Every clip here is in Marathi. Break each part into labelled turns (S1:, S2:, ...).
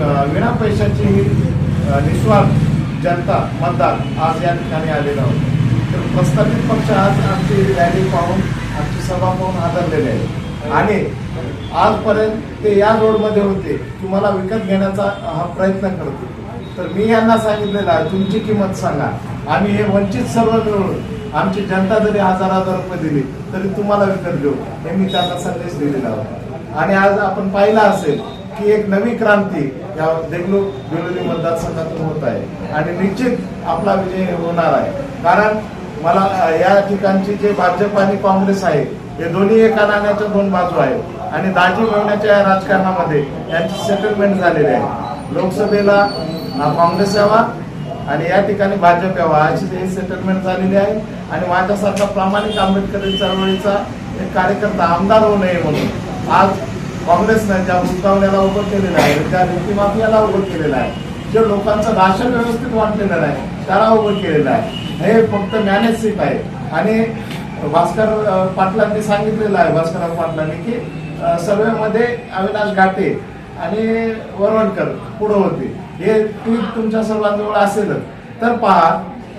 S1: विना पैशाची ही निस्वार्थ जनता मतदार आज या ठिकाणी आलेला होता. तर प्रस्थापित पक्ष आज आमची रॅली पाहून आमची सभा पाहून आदरलेले आहे आणि आजपर्यंत ते या रोडमध्ये होते तुम्हाला विकत घेण्याचा हा प्रयत्न करतो तर मी यांना सांगितलेलं आहे तुमची किंमत सांगा. आम्ही हे वंचित सर्व मिळून आमची जनता जरी हजार हजार रुपये दिली तरी तुम्हाला विकत घेऊ. हे मी त्यांना संदेश दिलेला होता. आणि आज आपण पाहिला असेल की एक नवी क्रांती या देगलू बेलोली मतदारसंघातून होत आहे. आणि निश्चित आपला विजय होणार आहे. कारण मला या ठिकाणची जे भाजप आणि काँग्रेस आहे हे दोन्ही एका नाण्याच्या दोन बाजू आहेत. आणि दाजी मिळवण्याच्या या राजकारणामध्ये यांची सेटलमेंट झालेली आहे. लोकसभेला काँग्रेस यावा आणि या ठिकाणी भाजप यावा अशी हे सेटलमेंट झालेली आहे. आणि माझ्यासारखा प्रामाणिक आंबेडकरी चळवळीचा एक कार्यकर्ता आमदार होऊ नये म्हणून आज काँग्रेसनं ज्या मुद्दावण्याला उभं केलेलं आहे त्या नीतिमाफियाला उभं केलेलं आहे जे लोकांचं राशन व्यवस्थित वाटलेलं नाही त्याला उभं केलेलं आहे. हे फक्त मॅनेजशिप आहे. आणि भास्कर पाटलांनी सांगितलेलं आहे भास्करराव पाटलांनी की सर्वेमध्ये अविनाश घाटे आणि वरवणकर पुढं होते. हे ट्विट तुमच्या सर्वांजवळ असेलच. तर पहा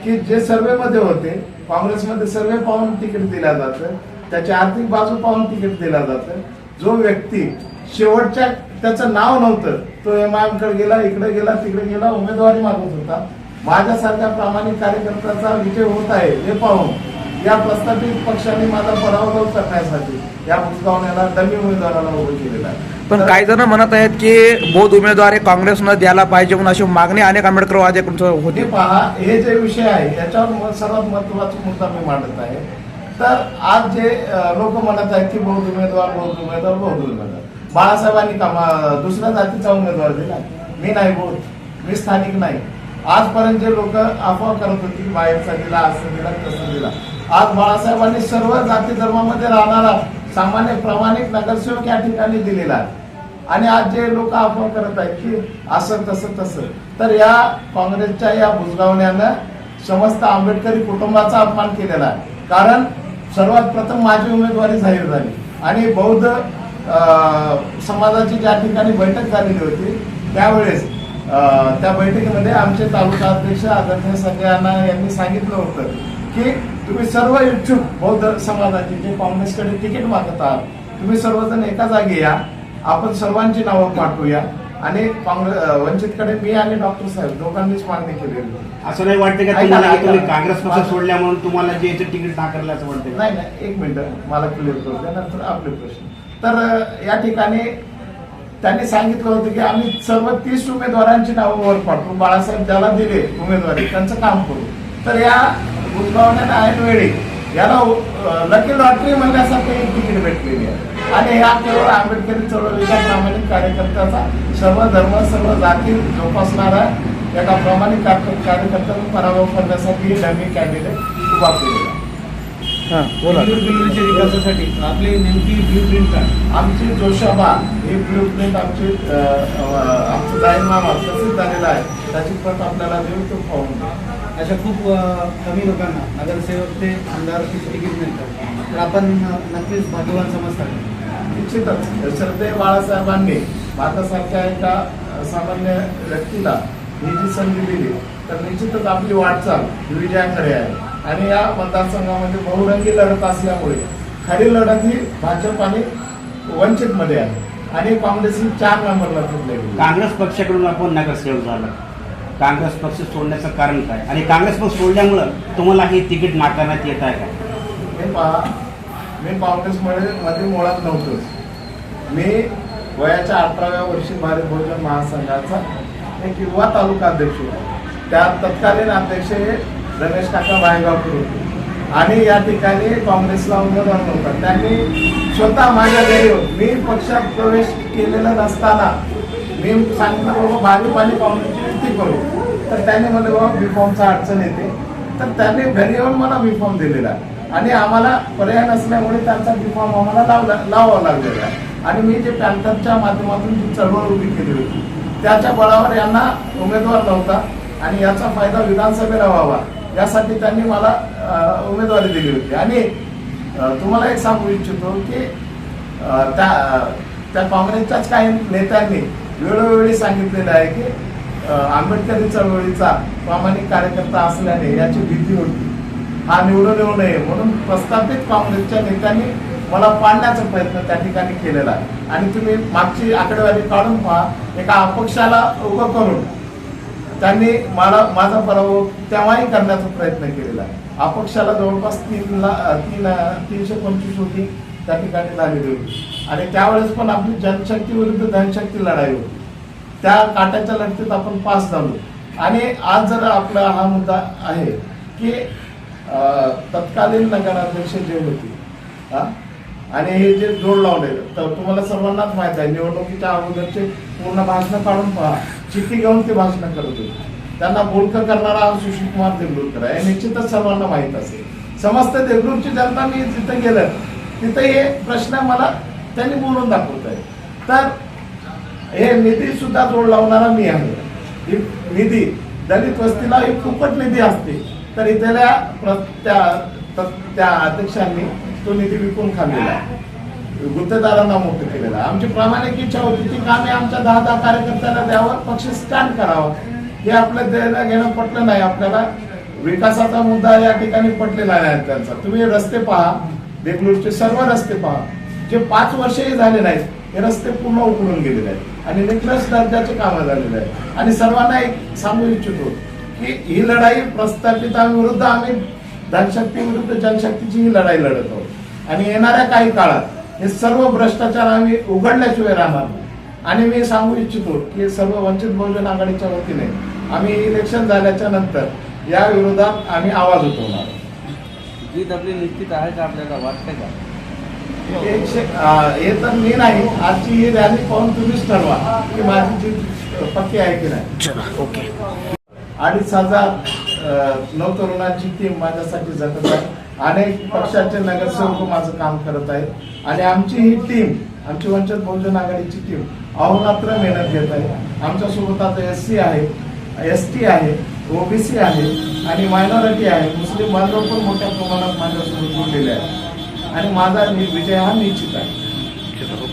S1: की जे सर्वेमध्ये होते काँग्रेसमध्ये सर्वे पाहून तिकीट दिलं जातं त्याची आर्थिक बाजू पाहून तिकीट दिलं जातं जो व्यक्ती शेवटच्या त्याचं नाव नव्हतं तो एम आयकडे गेला इकडे गेला तिकडे गेला उमेदवारी मागत होता. माझ्यासारख्या प्रामाणिक कार्यकर्त्याचा विजय होत आहे हे पाहून या प्रस्थापित पक्षाने माझा पराभव करण्यासाठी या बुजगावण्याला डमी उमेदवाराला उभं केलेलं आहे.
S2: पण काही जण म्हणत आहेत की बौद्ध उमेदवार हे काँग्रेसनं द्यायला पाहिजे म्हणून अशी मागणी अनेक आंबेडकरवाद्याकडून होती.
S1: पहा हे जे विषय आहे याच्यावर सर्वात महत्त्वाचा मुद्दा मी मांडत आहे. तर आज जे लोक म्हणत आहेत की बौद्ध उमेदवार बौद्ध उमेदवार बौद्ध उमेदवार. बाळासाहेबांनी दुसऱ्या जातीचा उमेदवार दिला. मी नाही बौद्ध मी स्थानिक नाही. आजपर्यंत जे लोक अफवा करत होती बाहेरचा दिला असं दिला तसं दिला. आज बाळासाहेबांनी सर्व जाती धर्मामध्ये राहणारा सामान्य प्रामाणिक नगरसेवक या ठिकाणी दिलेला आहे. आणि आज जे लोक अफवा करत आहेत की असं तसं तसं. तर या काँग्रेसच्या या बुजगावण्यानं समस्त आंबेडकरी कुटुंबाचा अपमान केलेला आहे. कारण सर्वात प्रथम माझी उमेदवारी जाहीर झाली. आणि बौद्ध समाजाची ज्या ठिकाणी बैठक झालेली होती त्यावेळेस त्या बैठकीमध्ये आमचे तालुका अध्यक्ष आदरणीय सगळ्यांना यांनी सांगितलं होतं की तुम्ही सर्व इच्छुक बौद्ध समाजाचे जे काँग्रेसकडे तिकीट मागत आहात तुम्ही सर्वजण एका जागी या आपण सर्वांची नावं पाठवूया. आणि काँग्रेस अं, वंचितकडे मी आणि डॉक्टर साहेब दोघांनीच मागणी केलेली.
S3: असं नाही वाटतं का तुम्हाला तुम्ही. काँग्रेस पक्ष सोडल्या म्हणून तुम्हाला जे याचं तिकीट नाकारलं असं वाटतं?
S1: नाही नाही. एक मिनिट. मला क्लिअर करू द्या. नंतर आपले प्रश्न. तर या ठिकाणी त्यांनी सांगितलं होतं की आम्ही सर्व तीस उमेदवारांची नावं वर पाठवू बाळासाहेब ज्याला दिले उमेदवारी. त्यांचं काम करू. तर या बुजगावण्यात ऐन वेळी याला लकी लॉटरी म्हणण्यासारखं एक तिकीट भेटलेली आहे. आणि ह्या केवळ आंबेडकरी चळवळीच्या प्रामाणिक कार्यकर्त्याचा सर्व धर्म सर्व जाती जोपासणारा एका प्रामाणिक कार्य- कार्यकर्त्याचा पराभव करण्यासाठी डमी कॅन्डिडेट उभा केलेला. आहे.
S2: हां बोला.
S4: बेंगळूर बेंगळूरच्या विकासासाठी आपली नेमकी ब्ल्यू प्रिंट काय?
S1: आमची जोशाबा ही ब्लू प्रिंट आमची आमचं जाहीरनामा प्रसिद्ध झालेला आहे. त्याची प्रत आपल्याला देऊ तो पाहून.
S4: अशा खूप कमी लोकांना नगरसेवक ते आमदार तिकीट मिळतं तर आपण नक्कीच भाग्यवान समजतात
S1: निश्चितच श्रद्धे बाळासाहेबांनी माझ्यासारख्या एका सामान्य व्यक्तीला ही जी संधी दिली तर निश्चितच आपली वाटचाल विजयाकडे आहे. आणि या मतदारसंघामध्ये बहुरंगी लढत असल्यामुळे खरी लढत ही भाजप आणि वंचित मध्ये आहे. आणि काँग्रेस ही चार नंबरला फिरलेली
S3: काँग्रेस पक्षाकडून आपण नगरसेवक झाला. काँग्रेस पक्ष सोडण्याचं कारण काय? आणि काँग्रेस पक्ष सोडल्यामुळं तुम्हाला हे तिकीट नाकारण्यात येत आहे का?
S1: हे पहा मी काँग्रेसमध्ये मध्ये मुळात नव्हतोच मी वयाच्या अठराव्या वर्षी भारत बहुजन महासंघाचा एक युवा तालुका अध्यक्ष होतो. त्या तत्कालीन अध्यक्ष हे रमेश काका भायगावकर होते. आणि या ठिकाणी काँग्रेसला उमेदवार नव्हता. त्यांनी स्वतः माझ्या घरी मी पक्षात प्रवेश केलेला नसताना मी सांगितलं बाबा भाजप आणि काँग्रेसची युती करू. तर त्यांनी म्हणलं बाबा बी फॉर्मचा अडचण येते. तर त्यांनी घरी येऊन मला बी फॉर्म दिलेला. आहे. आणि आम्हाला पर्याय नसल्यामुळे त्यांचा बी फॉर्म आम्हाला लावला लावावा लागलेला आहे. आणि मी जे पॅन्थरच्या माध्यमातून जी चळवळ उभी केली होती त्याच्या बळावर यांना उमेदवार नव्हता आणि याचा फायदा विधानसभेला व्हावा यासाठी त्यांनी मला उमेदवारी दिली होती. आणि तुम्हाला एक सांगू इच्छितो की त्या त्या काँग्रेसच्याच काही नेत्यांनी वेळोवेळी सांगितलेलं आहे की आंबेडकरी चळवळीचा प्रामाणिक कार्यकर्ता असल्याने याची भीती होती. हा निवडून येऊ नये म्हणून प्रस्थापित काँग्रेसच्या नेत्यांनी मला पाडण्याचा प्रयत्न त्या ठिकाणी केलेला आहे. आणि तुम्ही मागची आकडेवारी काढून पहा एका अपक्षाला उभं करून त्यांनी मला माझा पराभव तेव्हाही करण्याचा प्रयत्न केलेला आहे. अपक्षाला जवळपास तीन ला तीन तीनशे पंचवीस होती त्या ठिकाणी झालेली होती. आणि त्यावेळेस पण आपली जनशक्ती विरुद्ध धनशक्ती लढाई होती. त्या काट्याच्या लढतीत आपण पास झालो. आणि आज जर आपला हा मुद्दा आहे की तत्कालीन नगराध्यक्ष जे होते हा? आणि हे जे जोड लावले तर तुम्हाला सर्वांनाच माहीत आहे निवडणुकीच्या अगोदरचे पूर्ण भाषण काढून पहा. चिठ्ठी घेऊन ते भाषण करत होते. त्यांना बोलकं करणारा हा सुशील कुमार देगलूरकर आहे. हे निश्चितच सर्वांना माहीत असेल. समस्त देगलूरची जनता मी जिथं गेलं तिथं हे प्रश्न मला त्यांनी बोलून दाखवत आहे. तर हे निधी सुद्धा जोड लावणारा मी आहे. ही निधी दलित वस्तीला ही फुकट निधी असते. तर इथल्या प्र- त्या त्या अध्यक्षांनी तो निधी विकून खाल्लेला आहे. गुत्तेदारांना मुक्त केलेला आमची प्रामाणिक इच्छा होती ती कामे आमच्या दहा दहा कार्यकर्त्यांना द्यावं पक्ष स्टँड करावं. हे आपलं देणं घेणं पटलं नाही आपल्याला. विकासाचा मुद्दा या ठिकाणी पटलेला नाही त्यांचा. तुम्ही रस्ते पहा देगलूरचे सर्व रस्ते पहा. जे पाच वर्षही झाले नाहीत हे रस्ते पूर्ण उघडून गेलेले आहेत. आणि निकलस दर्जाचे कामं झालेले आहेत. आणि सर्वांना एक सांगू इच्छितो ही लढाई प्रस्थापितांविरुद्ध आम्ही धनशक्ती विरुद्ध जनशक्तीची ही लढाई लढत. आहोत आणि येणाऱ्या काही काळात हे सर्व भ्रष्टाचार आम्ही उघडल्याशिवाय राहणार नाही. आणि मी सांगू इच्छितो की सर्व वंचित बहुजन आघाडीच्या वतीने आम्ही इलेक्शन झाल्याच्यानंतर या विरोधात आम्ही आवाज उठवणार.
S5: जीत आपली निश्चित आहे का आपल्याला वाटतंय का?
S1: एकशे हे तर मी नाही आजची ही रॅली पाहून तुम्हीच ठरवा की माझी जीत पक्की आहे की नाही.
S2: ओके.
S1: अडीच हजार नवतरुणांची टीम माझ्यासाठी जगत आहे. अनेक पक्षाचे नगरसेवक माझं काम करत आहेत. आणि आमची ही टीम आमची वंचित बहुजन आघाडीची टीम अहोरात्र मेहनत घेत आहे. आमच्यासोबत आता एस सी आहे एस टी आहे ओबीसी आहे आणि मायनॉरिटी आहे. मुस्लिम बांधव पण मोठ्या प्रमाणात माझ्यासोबत जोडलेले आहे आणि माझा विजय हा निश्चित आहे
S2: ओके.